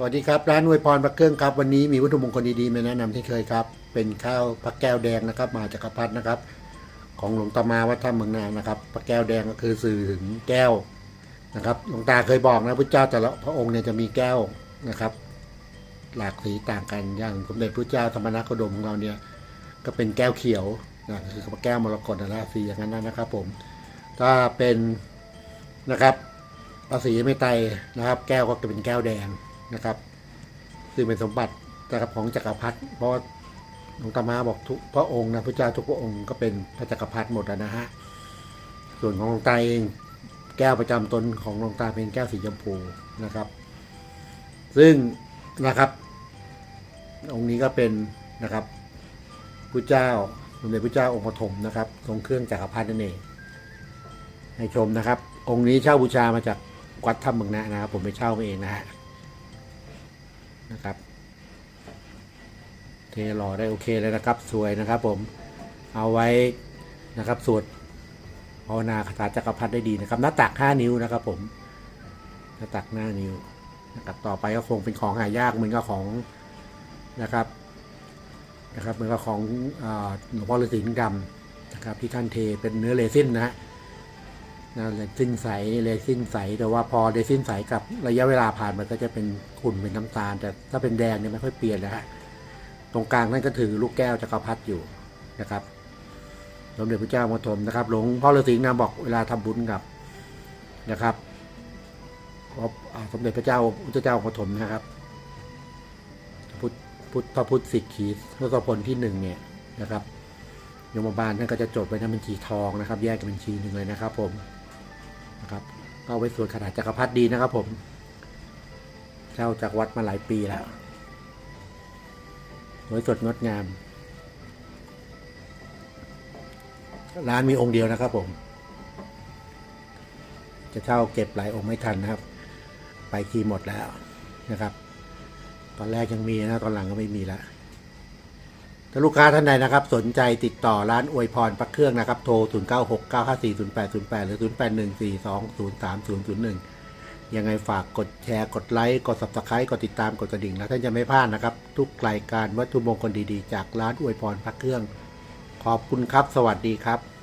สวัสดีครับ ร้านอวยพรพระเครื่องครับ วันนี้มีวัตถุมงคลดีๆมาแนะนำที่เคยครับ เป็นข้าวพระแก้วแดงนะครับมาจากกรพัดนะครับ ของหลวงตามาวัดถ้ำเมืองนางนะครับพระแก้วแดงก็คือสื่อถึงแก้วนะครับหลวงตาเคยบอกนะพระเจ้าแต่ละพระองค์เนี่ยจะมีแก้วนะครับ หลากสีต่างกันอย่างสมเด็จพระเจ้าธรรมนักโคดมของเราเนี่ยก็เป็นแก้วเขียวนะคือพระแก้วมรกตนะสีอย่างนั้นนะครับผมถ้าเป็นนะครับภาษีไม่ไตนะครับ แก้วก็จะเป็นแก้วแดง นะครับ ซึ่งเป็นสมบัตินะครับของจักรพรรดิเพราะหลวงตามาบอกทุกพระองค์นะพระเจ้าทุกพระองค์ก็เป็นพระจักรพรรดิหมดนะฮะส่วนของหลวงตาเองแก้วประจำตนของหลวงตาเป็นแก้วสีชมพูนะครับ ซึ่งนะครับองค์นี้ก็เป็นนะครับพระเจ้าสมเด็จพระเจ้าองค์ปฐมนะครับ ทรงเครื่องจักรพรรดินั่นเองให้ชมนะครับ องค์นี้เช่าบูชามาจากวัดถ้ำเมืองนะนะครับ ผมไปเช่ามาเองนะฮะ นะครับ เทหล่อได้โอเคเลยนะครับ สวยนะครับผมเอาไว้นะครับสวดภาวนาคาถาจักรพรรดิได้ดีนะครับหน้าตัก 5 นิ้วนะครับ ผมหน้าตักหน้านิ้วนะครับต่อไปก็คงเป็นของหายากเหมือนกับของนะครับนะครับเหมือนกับของหลวงพ่อฤาษีลิงดำนะครับที่ท่านเทเป็นเนื้อเรซินนะฮะ นะเรซินใสเรซินใสแต่ว่าพอเรซินใสกับระยะเวลาผ่านมันก็จะเป็นขุ่นเป็นน้ำตาล แต่ถ้าเป็นแดงเนี่ยไม่ค่อยเปลี่ยนแล้วฮะตรงกลางนั่นก็ถือลูกแก้วจักรพรรดิอยู่นะครับสมเด็จพระเจ้ามาทมนะครับ หลวงพ่อฤาษีลิงดำบอกเวลาทำบุญกับนะครับสมเด็จพระเจ้าพุทธเจ้ามาทมนะครับพุทธพุทธพระพุทธสิกขีทศพลที่หนึ่งเนี่ยนะครับโยมบาลท่านก็จะจดไว้ในบัญชีทองนะครับ แยกเป็นบัญชีหนึ่งเลยนะครับผม นะครับก็ไว้สวนขนาดจักรพรรดิดีนะครับผมเช่าจากวัดมาหลายปีแล้วสวยสดงดงาม ร้านมีองค์เดียวนะครับผม จะเช่าเก็บหลายองค์ไม่ทันนะครับ ไปทีหมดแล้วนะครับ ตอนแรกยังมีนะ ตอนหลังก็ไม่มีละ ถ้าลูกค้าท่านใดนะครับ สนใจติดต่อร้านอวยพรปักเครื่องนะครับ โทร 0 9 6 9 5 4 0 8 0 8 หรือ 0 8 1 4 2 0 3 0 0 1 ยังไงฝากกดแชร์ กดไลค์ กด subscribe กดติดตาม กดกระดิ่ง แล้วท่านจะไม่พลาดนะครับ ทุกรายการวัตถุมงคลดีๆ จากร้านอวยพรพักเครื่อง ขอบคุณครับ สวัสดีครับ